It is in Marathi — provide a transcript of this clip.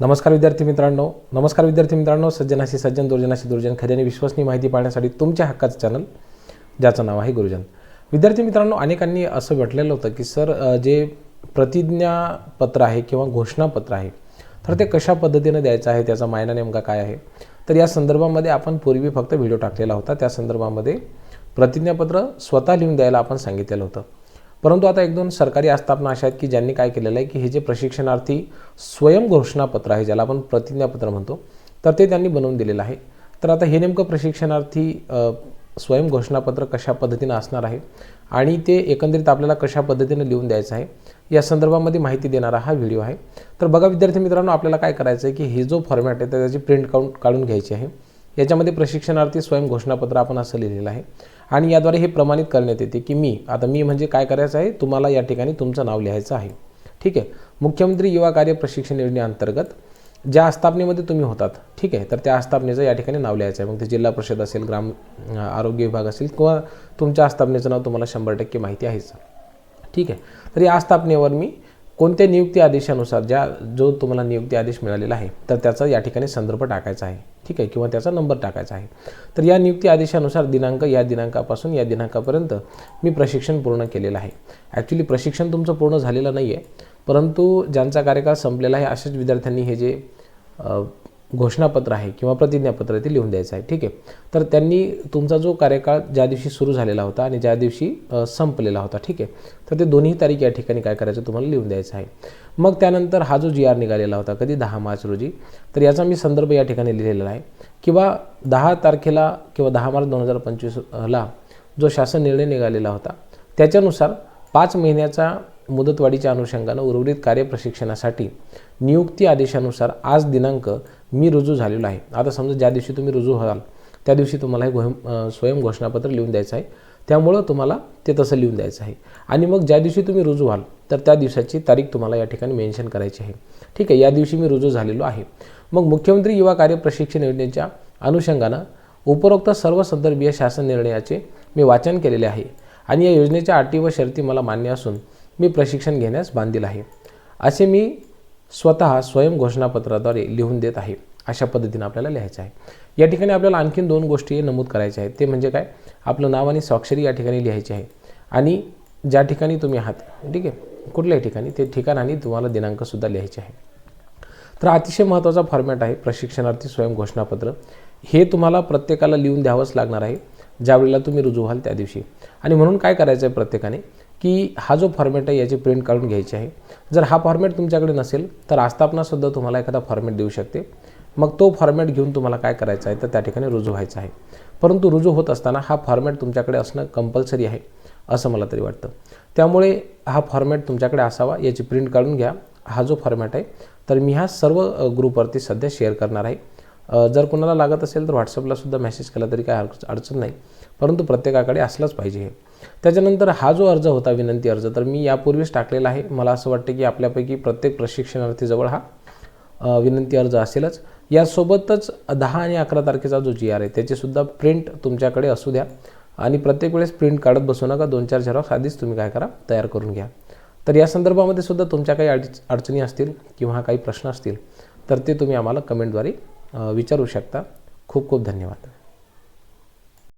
नमस्कार विद्यार्थी मित्रांनो. नमस्कार विद्यार्थी मित्रांनो सज्जनाशी सज्जन दुर्जनाशी दुर्जन खऱ्याने विश्वसनीय माहिती पाहण्यासाठी तुमच्या हक्काचं चॅनल ज्याचं नाव आहे गुरुजन. विद्यार्थी मित्रांनो अनेकांनी असं म्हटलेलं होतं की सर जे प्रतिज्ञापत्र आहे किंवा घोषणापत्र आहे तर ते कशा पद्धतीनं द्यायचं आहे त्याचा मायना नेमका काय आहे? तर या संदर्भामध्ये आपण पूर्वी फक्त व्हिडिओ टाकलेला होता. त्या संदर्भामध्ये प्रतिज्ञापत्र स्वतः लिहून द्यायला आपण सांगितलेलं होतं. परंतु आता एक दोन सरकारी आस्थापना अशा आहेत की ज्यांनी काय केलेलं आहे की हे जे प्रशिक्षणार्थी स्वयं घोषणापत्र आहे ज्याला आपण प्रतिज्ञापत्र म्हणतो तर ते त्यांनी बनवून दिलेलं आहे. तर आता हे नेमकं प्रशिक्षणार्थी स्वयं घोषणापत्र कशा पद्धतीनं असणार आहे आणि ते एकंदरीत आपल्याला कशा पद्धतीनं लिहून द्यायचं आहे या संदर्भामध्ये माहिती देणारा हा व्हिडिओ आहे. तर बघा विद्यार्थी मित्रांनो आपल्याला काय करायचं आहे की हे जो फॉर्मॅट आहे त्याची प्रिंट काढून काढून घ्यायची आहे. याच्यामध्ये प्रशिक्षणार्थी स्वयं घोषणापत्र आपण असं लिहिलेलं आहे. आणि याद्वारे हे प्रमाणित करण्यात येते की मी आता मी म्हणजे काय करायचं आहे? तुम्हाला या ठिकाणी तुमचं नाव लिहायचं आहे. ठीक आहे? मुख्यमंत्री युवा कार्य प्रशिक्षण योजनेअंतर्गत ज्या आस्थापनेमध्ये तुम्ही होतात ठीक आहे? तर त्या आस्थापनेचं या ठिकाणी नाव लिहायचं आहे. मग ते जिल्हा परिषद असेल ग्राम आरोग्य विभाग असेल किंवा तुमच्या आस्थापनेचं नाव तुम्हाला शंभर टक्के माहिती आहेच. ठीक आहे? तर या आस्थापनेवर मी कोणत्या नियुक्ती आदेशानुसार ज्या जो तुम्हाला नियुक्ती आदेश मिळालेला आहे तर त्याचा या ठिकाणी संदर्भ टाकायचा आहे. ठीक आहे? किंवा त्याचा नंबर टाकायचा आहे. तर या नियुक्ती आदेशानुसार दिनांक या दिनांकापासून या दिनांकापर्यंत मी प्रशिक्षण पूर्ण केलेलं आहे. ॲक्च्युली प्रशिक्षण तुमचं पूर्ण झालेलं नाही आहे परंतु ज्यांचा कार्यकाळ संपलेला आहे अशाच विद्यार्थ्यांनी हे जे घोषणापत्र आहे किंवा प्रतिज्ञापत्र ते लिहून द्यायचं आहे. ठीक आहे? तर त्यांनी तुमचा जो कार्यकाळ ज्या दिवशी सुरू झालेला होता आणि ज्या दिवशी संपलेला होता ठीक आहे? तर ते दोन्ही तारीख या ठिकाणी काय करायचं तुम्हाला लिहून द्यायचं आहे. मग त्यानंतर हा जो जी आर निघालेला होता कधी? दहा मार्च रोजी. तर याचा मी संदर्भ या ठिकाणी लिहिलेला आहे. किंवा दहा तारखेला किंवा दहा मार्च दोन हजार पंचवीसला जो शासन निर्णय निघालेला होता त्याच्यानुसार पाच महिन्याचा मुदतवाढीच्या अनुषंगानं उर्वरित कार्य प्रशिक्षणासाठी नियुक्ती आदेशानुसार आज दिनांक मी रुजू झालेलो आहे. आता समजा ज्या दिवशी तुम्ही रुजू व्हाल त्या दिवशी तुम्हाला हे घोम स्वयं घोषणापत्र लिहून द्यायचं आहे. त्यामुळं तुम्हाला ते तसं लिहून द्यायचं आहे. आणि मग ज्या दिवशी तुम्ही रुजू व्हाल तर त्या दिवसाची तारीख तुम्हाला या ठिकाणी मेन्शन करायची आहे. ठीक आहे या दिवशी मी रुजू झालेलो आहे. मग मुख्यमंत्री युवा कार्य प्रशिक्षण योजनेच्या अनुषंगानं उपरोक्त सर्व संदर्भीय शासन निर्णयाचे मी वाचन केलेले आहे. आणि या योजनेच्या अटी व शर्ती मला मान्य असून मी प्रशिक्षण घेण्यास बांधील आहे. असे मी स्वतः स्वयं घोषणापत्राद्वारे लिहून देत आहे. अशा पद्धतीने आपल्याला लिहायचं आहे. या ठिकाणी आपल्याला आणखीन दोन गोष्टी नमूद करायच्या आहेत. ते म्हणजे काय? आपलं नाव आणि स्वाक्षरी या ठिकाणी लिहायची आहे. आणि ज्या ठिकाणी तुम्ही आहात ठीक आहे? कुठल्याही ठिकाणी ते ठिकाण आणि तुम्हाला दिनांकसुद्धा लिहायचे आहे. तर अतिशय महत्त्वाचा फॉर्मॅट आहे प्रशिक्षणार्थी स्वयं घोषणापत्र. हे तुम्हाला प्रत्येकाला लिहून द्यावंच लागणार आहे. ज्यावेळेला तुम्ही रुजू व्हाल त्या दिवशी. आणि म्हणून काय करायचं आहे प्रत्येकाने? की हा जो फॉर्मॅट आहे याची प्रिंट काढून घ्यायची आहे. जर हा फॉर्मॅट तुमच्याकडे नसेल तर आस्थापनासुद्धा तुम्हाला एखादा फॉर्मॅट देऊ शकते. मग तो फॉर्मॅट घेऊन तुम्हाला काय करायचं आहे तर त्या ठिकाणी रुजू व्हायचं आहे. परंतु रुजू होत असताना हा फॉर्मॅट तुमच्याकडे असणं कंपल्सरी आहे असं मला तरी वाटतं. त्यामुळे हा फॉर्मॅट तुमच्याकडे असावा याची प्रिंट काढून घ्या. हा जो फॉर्मॅट आहे तर मी हा सर्व ग्रुपवरती सध्या शेअर करणार आहे. जर कोणाला लागत असेल तर व्हॉट्सअपलासुद्धा मेसेज केला तरी काय अडच- अडचण नाही. परंतु प्रत्येकाकडे असलंच पाहिजे हे. त्याच्यानंतर हा जो अर्ज होता विनंती अर्ज तर मी यापूर्वीच टाकलेला आहे. मला असं वाटतं की आपल्यापैकी प्रत्येक प्रशिक्षणार्थीजवळ हा विनंती अर्ज असेलच. यासोबतच दहा आणि अकरा तारखेचा जो जी आर आहे त्याचीसुद्धा प्रिंट तुमच्याकडे असू द्या आणि प्रत्येक वेळेस प्रिंट काढत बसू नका. दोन चार झेरॉक्स आधीच तुम्ही काय करा तयार करून घ्या. तर या संदर्भामध्ये सुद्धा तुमच्या काही अडच अडचणी असतील किंवा काही प्रश्न असतील तर ते तुम्ही आम्हाला कमेंटद्वारे विचारू शकता. खूप खूप धन्यवाद.